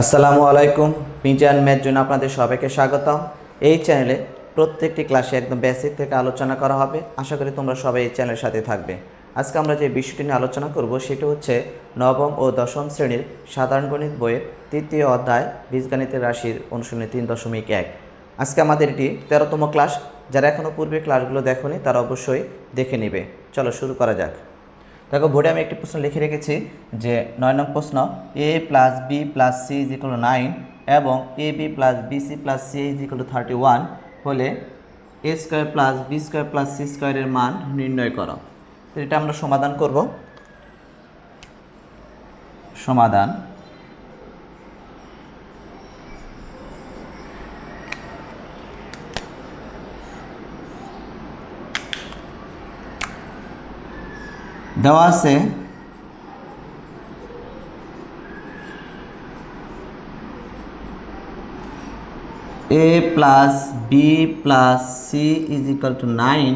আসসালামু আলাইকুম পিজান ম্যাথ জন্য আপনাদের সবাইকে স্বাগতম। এই চ্যানেলে প্রত্যেকটি ক্লাসে একদম বেসিক থেকে আলোচনা করা হবে। আশা করি তোমরা সবাই এই চ্যানেলের সাথে থাকবে। আজকে আমরা যে বিষয়টি নিয়ে আলোচনা করব সেটি হচ্ছে নবম ও দশম শ্রেণির সাধারণ গণিত বইয়ের তৃতীয় অধ্যায় বীজগণিতের রাশির অনুশীলনী তিন দশমিক এক। আজকে আমাদের এটি তেরোতম ক্লাস। যারা এখনও পূর্বে ক্লাসগুলো দেখোনি, তারা অবশ্যই দেখে নেবে। চলো শুরু করা যাক। দেখো, বোর্ডে আমি একটি প্রশ্ন লিখে রেখেছি যে নয় নং প্রশ্ন A plus B plus C is equal nine এবং A B plus B C plus C is equal thirty one হলে A square plus B square plus C স্কোয়ারের মান নির্ণয় করো। তো এটা আমরা সমাধান করব। সমাধান। দেওয়া আছে। A plus B plus C is equal to nine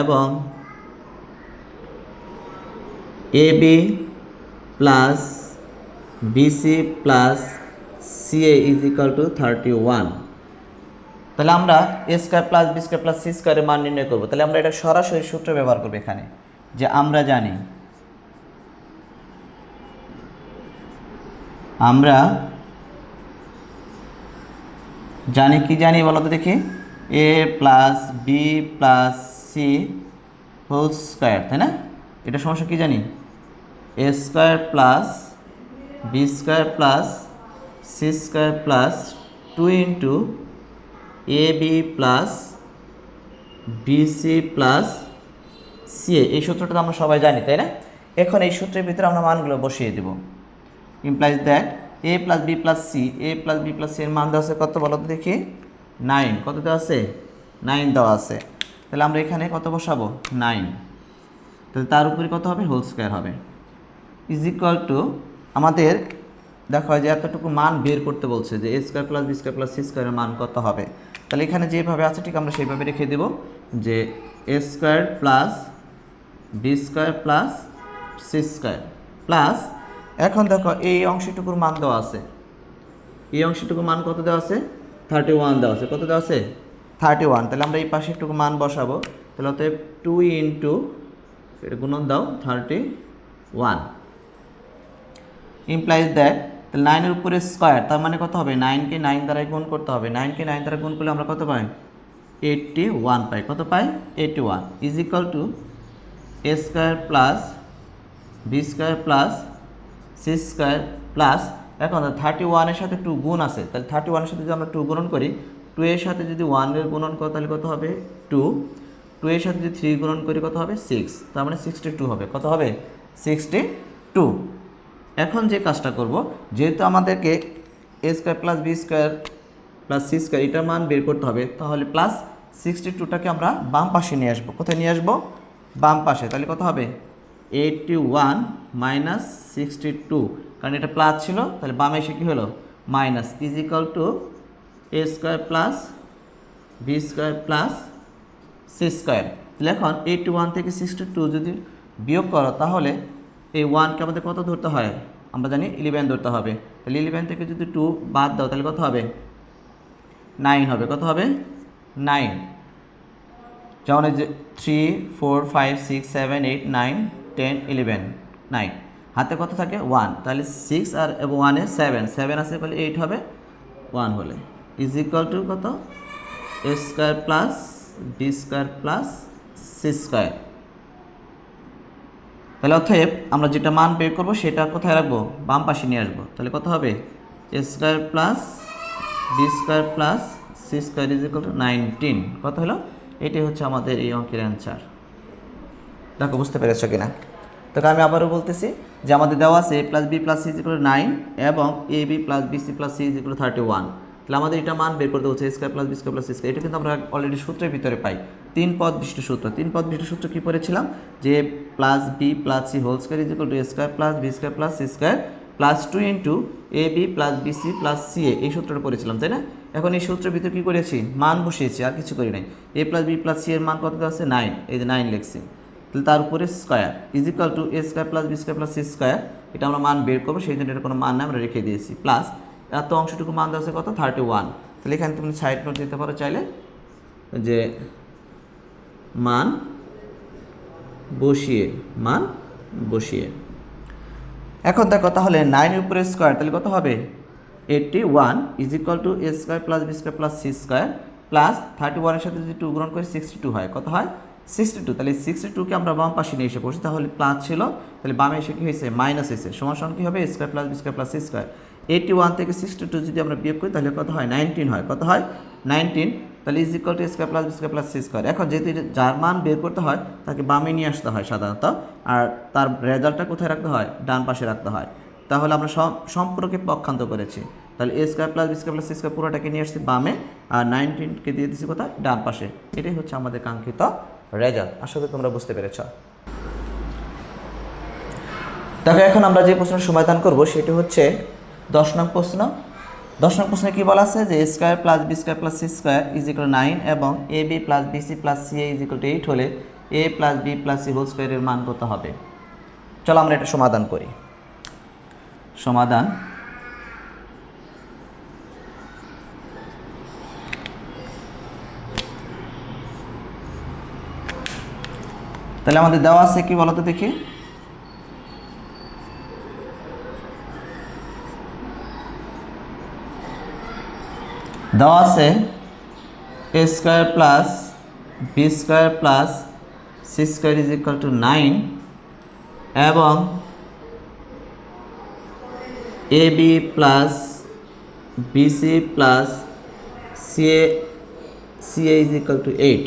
এবং A B plus BC plus C A is equal to thirty one তাহলে আমরা A square plus B square plus C স্কোয়ারের মান নির্ণয় করব। তাহলে আমরা এটা সরাসরি সূত্র ব্যবহার করব এখানে। যে আমরা জানি। আমরা জানি কি জানি বলো তো দেখি। A plus B plus C whole square তাই না? এটা সমস্যা কি জানি? A square plus B square plus C square plus two into A B plus BC plus CA এই সূত্রটা তো আমরা সবাই জানি, তাই না? এখন এই সূত্রের ভিতরে আমরা মানগুলো বসিয়ে দেব। Implies that A plus B plus C A plus B plus C এর মান দেওয়া আছে কত বলো তো দেখি? নাইন কত দেওয়া আছে? নাইন দেওয়া আছে। তাহলে আমরা এখানে কত বসাবো? নাইন তাহলে তার উপরে কত হবে? হোল স্কোয়ার হবে। ইজ ইকুয়াল টু আমাদের, দেখো যে এতটুকু মান বের করতে বলছে যে A square plus B square plus C স্কোয়ারের মান কত হবে? তাহলে এখানে যেভাবে আছে, ঠিক আমরা সেইভাবে রেখে দেব যে A square plus B square plus C square plus এখন দেখো এই অংশটুকুর মান দেওয়া আছে। এই অংশটুকুর মান কত দেওয়া আছে? থার্টি ওয়ান দেওয়া আছে। কত দেওয়া আছে? থার্টি ওয়ান তাহলে আমরা এই পাশে একটুকু মান বসাবো। তাহলে অতএব টু ইন্টু গুণন দাও থার্টি ওয়ান ইমপ্লাইজ দ্যাট তাহলে নাইনের উপরে স্কোয়ার তার মানে কত হবে? নাইনকে নাইন দ্বারাই গুণ করতে হবে। নাইনকে নাইন দ্বারা গুণ করলে আমরা কত পাই? এইটটি ওয়ান পাই। কত পাই? Eighty one is equal to A square plus B square plus C square plus এখন থার্টি ওয়ানের সাথে টু গুণ আছে, তাহলে থার্টি ওয়ানের সাথে যদি আমরা টু গুণন করি টু এর সাথে যদি ওয়ানের গুণন করো, তাহলে কত হবে? টু টু এর সাথে যদি থ্রি গুণন করি, কত হবে? সিক্স তার মানে সিক্সটি টু হবে। কত হবে? সিক্সটি টু এখন যে কাজটা করব, যেহেতু আমাদেরকে A square plus B square plus C square এটার মান বের করতে হবে, তাহলে প্লাস সিক্সটি টুটাকে আমরা বাম পাশে নিয়ে আসব। কোথায় নিয়ে আসব? বাম পাশে, তাহলে কত হবে? Eighty one minus sixty two কারণ এটা প্লাস ছিল, তাহলে বামে এসে কী হলো? Minus is equal to A square plus B square plus C square তাহলে এখন এইটটি ওয়ান থেকে সিক্সটি টু যদি বিয়োগ করো, তাহলে এই ওয়ানকে আমাদের কত ধরতে হয়? আমরা জানি ইলেভেন ধরতে হবে। তাহলে ইলেভেন থেকে যদি টু বাদ দাও, তাহলে কত হবে? নাইন হবে। কত হবে? নাইন যেমন এই যে three four five six seven eight nine ten eleven nine হাতে কত থাকে? ওয়ান তাহলে সিক্স আর ওয়ানে সেভেন সেভেন আছে বলে এইট হবে। ওয়ান হলে। ইজ ইকুয়াল টু কত? A square plus B square plus C square তাহলে অতএব আমরা যেটা মান বের করব সেটা কোথায় রাখব? বাম পাশে নিয়ে আসব। তাহলে কত হবে? A square plus B square plus C square is equal to nineteen কত হলো? এটাই হচ্ছে আমাদের এই অঙ্কের অ্যান্সার দেখো, বুঝতে পেরেছ কিনা? তো আমি আবারও বলতেছি যে আমাদের দেওয়া আছে A plus B plus C is nine এবং A B plus B C plus C is thirty one তাহলে আমাদের এটা মান বের করতে হচ্ছে square plus B square plus square এটা কিন্তু আমরা অলরেডি সূত্রের ভিতরে পাই। তিন পদ বিশিষ্ট সূত্র। তিন পদ বিশিষ্ট সূত্র কী পড়েছিলাম? যে plus B plus C whole square is equal to square plus B square plus C square plus two into A B plus B C plus C A এই সূত্রটা পড়েছিলাম, তাই না? এখন এই সূত্রের ভিতরে কী করেছি? মান বসিয়েছি, আর কিছু করি নাই। A plus B plus C এর মান কত আছে? নাইন এই যে নাইন লিখছি। তাহলে তার উপরে square is equal to A square plus B square plus C square এটা আমরা মান বের করব, সেই জন্য এটা কোনো মান না আমরা রেখে দিয়েছি। প্লাস এত অংশটুকু মান দেওয়া আছে কত? থার্টি ওয়ান তাহলে এখানে তুমি সাইড নোট দিতে পারো চাইলে, যে মান বসিয়ে মান বসিয়ে। এখন দেখো, তাহলে নাইনের উপরে স্কোয়ার তাহলে কত হবে? Eighty one is equal to A square plus B square plus C square plus thirty ওয়ানের সাথে যদি টু গ্রহণ করি সিক্সটি টু হয়। কত হয়? সিক্সটি টু তাহলে সিক্সটি টুকে আমরা বাম পাশে নিয়ে এসে পড়ছি, তাহলে প্লাস ছিল, তাহলে বামে এসে কী হয়েছে? মাইনাস এসে। সমান কী হবে? Square plus B square plus C square eighty one থেকে সিক্সটি টু যদি আমরা বিয়োগ করি, তাহলে কত হয়? নাইনটিন হয়। কত হয়? নাইনটিন তাহলে is equal to square plus B square plus C square এখন যেহেতু যার মান বের করতে হয়, তাকে বামে নিয়ে আসতে হয় সাধারণত। আর তার রেজাল্টটা কোথায় রাখতে হয়? ডান পাশে রাখতে হয়। তাহলে আমরা সম- সম্পর্কে পক্ষান্ত করেছি। তাহলে A square plus B square plus C square পুরোটাকে নিয়ে আসছি বামে। আর নাইনটিনকে দিয়ে দিচ্ছি কোথায়? ডান পাশে। এটাই হচ্ছে আমাদের কাঙ্ক্ষিত রেজাল্ট আশা করি তোমরা বুঝতে পেরেছ। দেখো, এখন আমরা যে প্রশ্নের সমাধান করব, সেটি হচ্ছে দশ নং প্রশ্ন। দশ নং প্রশ্নে কী বলা আছে যে A square plus B square plus C square is equal nine এবং A B plus B C plus C A is equal to eight হলে A plus B plus C whole স্কোয়ারের মান কত হবে? চলো আমরা এটা সমাধান করি। সমাধান। তাহলে আমাদের দেওয়া আছে কি বলতো দেখি? দেওয়া আছে A square plus B square plus C square is equal to nine এবং A B plus B C plus C A C A is equal to eight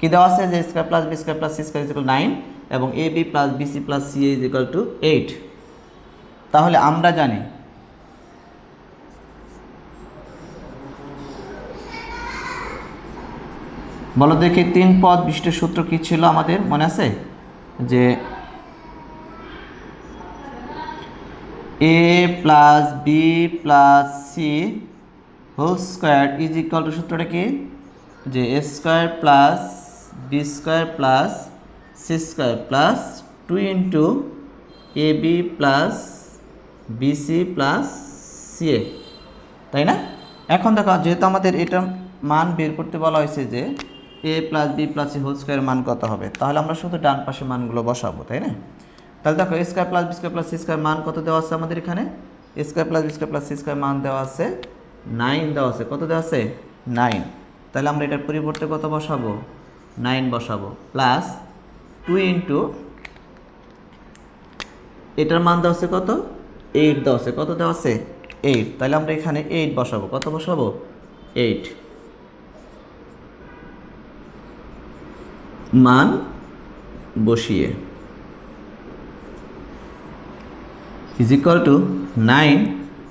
কি দেওয়া আছে? যে square plus B square plus C square is equal nine এবং A B plus B C plus C is equal to eight তাহলে আমরা জানি বলো দেখি, তিন পদ বিশিষ্ট সূত্র কি ছিল আমাদের? মনে আছে? যে A plus B plus C whole square is equal to সূত্রটা কি? যে A square plus B square plus C square plus two into A B plus B C plus C A তাই না? এখন দেখো, যেহেতু আমাদের এটা মান বের করতে বলা হয়েছে যে A plus B plus whole square মান কত হবে? তাহলে আমরা শুধু ডান পাশে মানগুলো বসাবো, তাই না? তাহলে দেখো A square plus B square plus C square মান কত দেওয়া আছে আমাদের এখানে? A square plus B square plus C square মান দেওয়া আছে নাইন দেওয়া আছে। কত দেওয়া আছে? নাইন তাহলে আমরা এটার পরিবর্তে কত বসাবো? নাইন বসাবো। প্লাস টু ইন্টু এটার মান দেওয়া আছে কত? এইট দেওয়া আছে। কত দেওয়া আছে? এইট তাহলে আমরা এখানে এইট বসাবো। কত বসাবো? এইট মান বসিয়ে। ইজ টু নাইন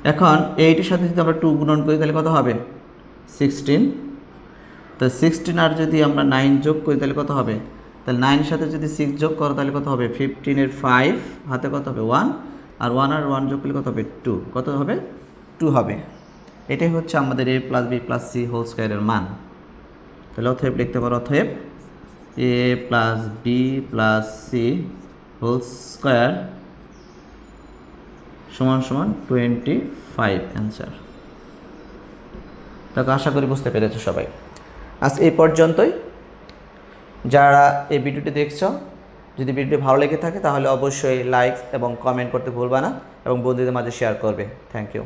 এখন এইটের সাথে যদি আমরা টু গুণন করি, তাহলে কত হবে? সিক্সটিন তো সিক্সটিন আর যদি আমরা নাইন যোগ করি, তাহলে কত হবে? তাহলে নাইনের সাথে যদি সিক্স যোগ করো, তাহলে কত হবে? ফিফটিনের ফাইভ হাতে কত হবে? ওয়ান আর ওয়ান আর ওয়ান যোগ করলে কত হবে? টু কত হবে? টু হবে। এটাই হচ্ছে আমাদের A plus B plus C whole স্কোয়ারের মান। তাহলে অথেব লিখতে পারো অথেব A plus B plus C whole square সমান সমান টোয়েন্টি ফাইভ অ্যান্সার তাকে আশা করি বুঝতে পেরেছ সবাই। আজ এই পর্যন্তই। যারা এই ভিডিওটি দেখছ, যদি ভিডিওটি ভালো লেগে থাকে তাহলে অবশ্যই লাইক এবং কমেন্ট করতে ভুলবা না এবং বন্ধুদের মাঝে শেয়ার করবে। Thank you